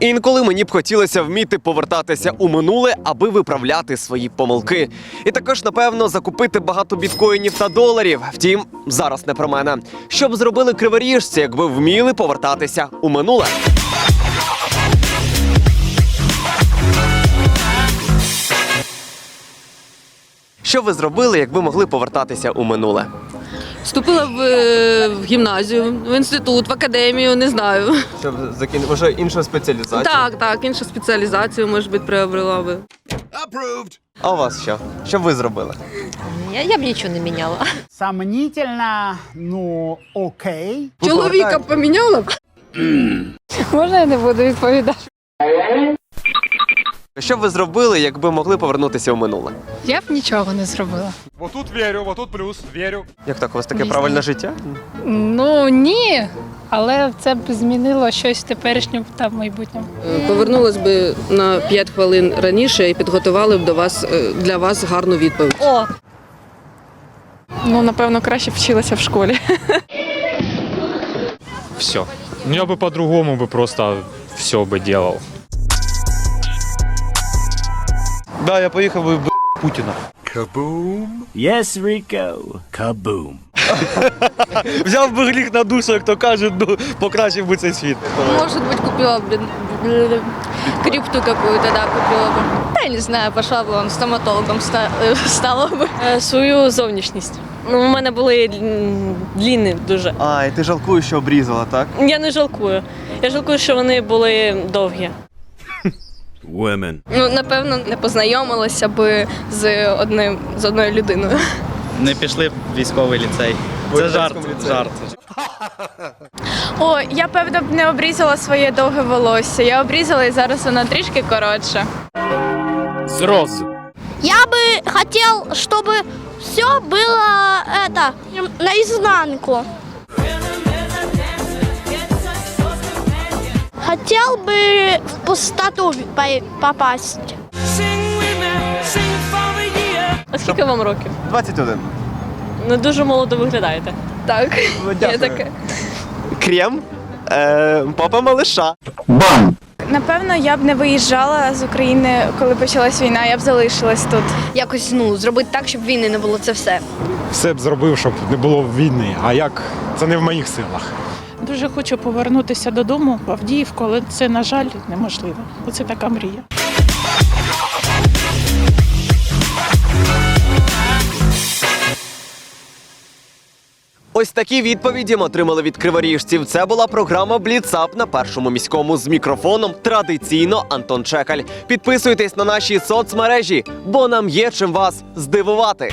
Інколи мені б хотілося вміти повертатися у минуле, аби виправляти свої помилки. І також, напевно, закупити багато біткоїнів та доларів. Втім, зараз не про мене. Що б зробили криворіжці, якби вміли повертатися у минуле? Що ви зробили, якби могли повертатися у минуле? Вступила в, е, в гімназію, в інститут, в академію, не знаю. Щоб закинути може іншу спеціалізацію? Так, так, іншу спеціалізацію, може бути, приобрела би. А у вас що? Що б ви зробили? Я, я б нічого не міняла. Сомнительно, ну окей. Чоловіка поміняла б? Можна я не буду відповідати? Що б ви зробили, якби могли повернутися у минуле? Я б нічого не зробила. Вот тут верю, вот тут плюс, верю. Як так, у вас таке Дійсно. правильне життя? Ну ні, але це б змінило щось в теперішньому та в майбутньому. Е, Повернулась би на 5 хвилин раніше і підготували б до вас е, для вас гарну відповідь. О, Ну, напевно, краще вчилася в школі. Все. Ну, я бы по-другому бы просто все бы делал. Да, я поїхав би в Путіна. Yes, Rico. Kaboom. Взяв би гріх на душу, як то кажуть, ну, покращив би цей світ. может быть, купила бы блин, крипту какую-то, да, купила бы. Да, я не знаю, пошла бы он стоматологом ста- э, стала бы. Е, Свою зовнішність. Ну, у мене були м, длінні дуже. А, і ти жалкуєш, що обрізала, так? Я не жалкую. Я жалкую, що вони були довгі. Women. Ну, напевно, не познайомилася би з одним з одною людиною. Не пішли в військовий ліцей. Це жарт. жарт. О, я певно б не обрізала своє довге волосся. Я обрізала і зараз воно трішки коротше. Сразу. Я бы хотел, чтобы все было это наизнанку. Хотел бы в пустоту по- попасть. А скільки вам років? 21. Не дуже молодо виглядаєте. Так, Ну, є таке. Крем, е, папа малиша. Напевно, я б не виїжджала з України, коли почалась війна, я б залишилась тут. якось ну зробити так, щоб війни не було це все. Все б зробив, щоб не було війни. А як? Це не в моїх силах. Дуже хочу повернутися додому в Авдіївку, але це, на жаль, неможливо. Оце така мрія. Ось такі відповіді ми отримали від криворіжців. Це була програма Бліцап на першому міському з мікрофоном. Традиційно Антон Чекаль. Підписуйтесь на наші соцмережі, бо нам є чим вас здивувати.